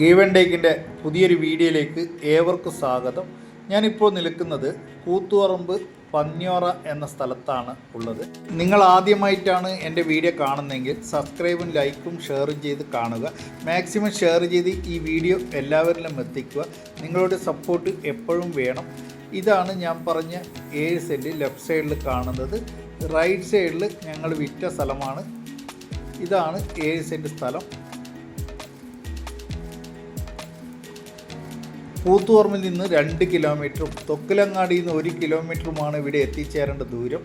Given ടേക്കിന്റെ പുതിയൊരു വീഡിയോയിലേക്ക് ഏവർക്കും സ്വാഗതം. ഞാനിപ്പോൾ നിൽക്കുന്നത് കൂത്തുപറമ്പ് പന്നിയോറ എന്ന സ്ഥലത്താണ് ഉള്ളത്. നിങ്ങൾ ആദ്യമായിട്ടാണ് എന്റെ വീഡിയോ കാണുന്നതെങ്കിൽ സബ്സ്ക്രൈബും ലൈക്കും ഷെയറും ചെയ്ത് കാണുക. മാക്സിമം ഷെയർ ചെയ്ത് ഈ വീഡിയോ എല്ലാവരിലും എത്തിക്കുക. നിങ്ങളുടെ സപ്പോർട്ട് എപ്പോഴും വേണം. ഇതാണ് ഞാൻ പറഞ്ഞ ഏഴ് സെന്റ് ലെഫ്റ്റ് സൈഡിൽ കാണുന്നത്. റൈറ്റ് സൈഡിൽ ഞങ്ങൾ വിറ്റ സ്ഥലമാണ്. ഇതാണ് ഏഴ് സെന്റ് സ്ഥലം. കൂത്തുപറമ്പിൽ നിന്ന് രണ്ട് കിലോമീറ്ററും തൊക്കിലങ്ങാടിയിൽ നിന്ന് ഒരു കിലോമീറ്ററുമാണ് ഇവിടെ എത്തിച്ചേരേണ്ട ദൂരം.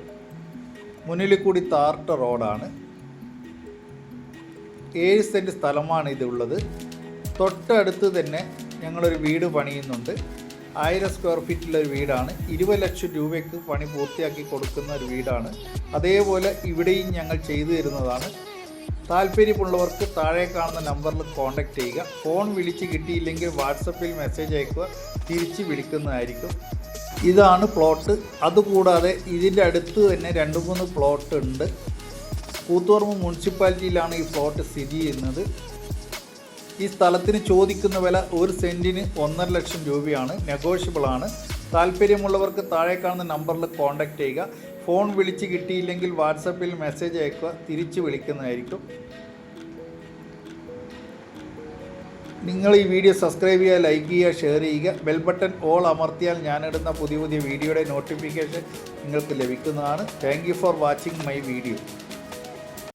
മുന്നിൽ കൂടി താർട്ട റോഡാണ്. ഏഴ് സെന്റ് സ്ഥലമാണ് ഇതുള്ളത് തൊട്ടടുത്ത് തന്നെ ഞങ്ങളൊരു വീട് പണിയുന്നുണ്ട്. ആയിരം സ്ക്വയർ ഫീറ്റിലൊരു വീടാണ്. ഇരുപത് ലക്ഷം രൂപയ്ക്ക് പണി പൂർത്തിയാക്കി കൊടുക്കുന്ന ഒരു വീടാണ്. അതേപോലെ ഇവിടെയും ഞങ്ങൾ ചെയ്തു തരുന്നതാണ് താല്പര്യമുള്ളവർക്ക് താഴെ കാണുന്ന നമ്പറിൽ കോൺടാക്റ്റ് ചെയ്യുക. ഫോൺ വിളിച്ച് കിട്ടിയില്ലെങ്കിൽ വാട്സപ്പിൽ മെസ്സേജ് അയക്കുക. തിരിച്ച് വിളിക്കുന്നതായിരിക്കും. ഇതാണ് പ്ലോട്ട്. അതുകൂടാതെ ഇതിന്റെ അടുത്ത് തന്നെ രണ്ട് മൂന്ന് പ്ലോട്ട് ഉണ്ട്. കൂത്തുപറമ്പ് മുനിസിപ്പാലിറ്റിയിലാണ് ഈ പ്ലോട്ട് സ്ഥിതി ചെയ്യുന്നത്. ഈ സ്ഥലത്തിന് ചോദിക്കുന്ന വില ഒരു സെന്റിന് ഒന്നര ലക്ഷം രൂപയാണ്. നെഗോഷ്യബിളാണ്. താല്പര്യമുള്ളവർക്ക് താഴെ കാണുന്ന നമ്പറിൽ കോൺടാക്റ്റ് ചെയ്യുക. ഫോൺ വിളിച്ച് കിട്ടിയില്ലെങ്കിൽ വാട്സപ്പിൽ മെസ്സേജ് അയക്കുക. തിരിച്ച് വിളിക്കുന്നതായിരിക്കും. നിങ്ങൾ ഈ വീഡിയോ സബ്സ്ക്രൈബ് ചെയ്യുക ലൈക്ക് ചെയ്യുക ഷെയർ ചെയ്യുക. ബെൽ ബട്ടൺ ഓൾ അമർത്തിയാൽ ഞാനിടുന്ന പുതിയ പുതിയ വീഡിയോയുടെ നോട്ടിഫിക്കേഷൻ നിങ്ങൾക്ക് ലഭിക്കുന്നതാണ്. Thank for watching my video.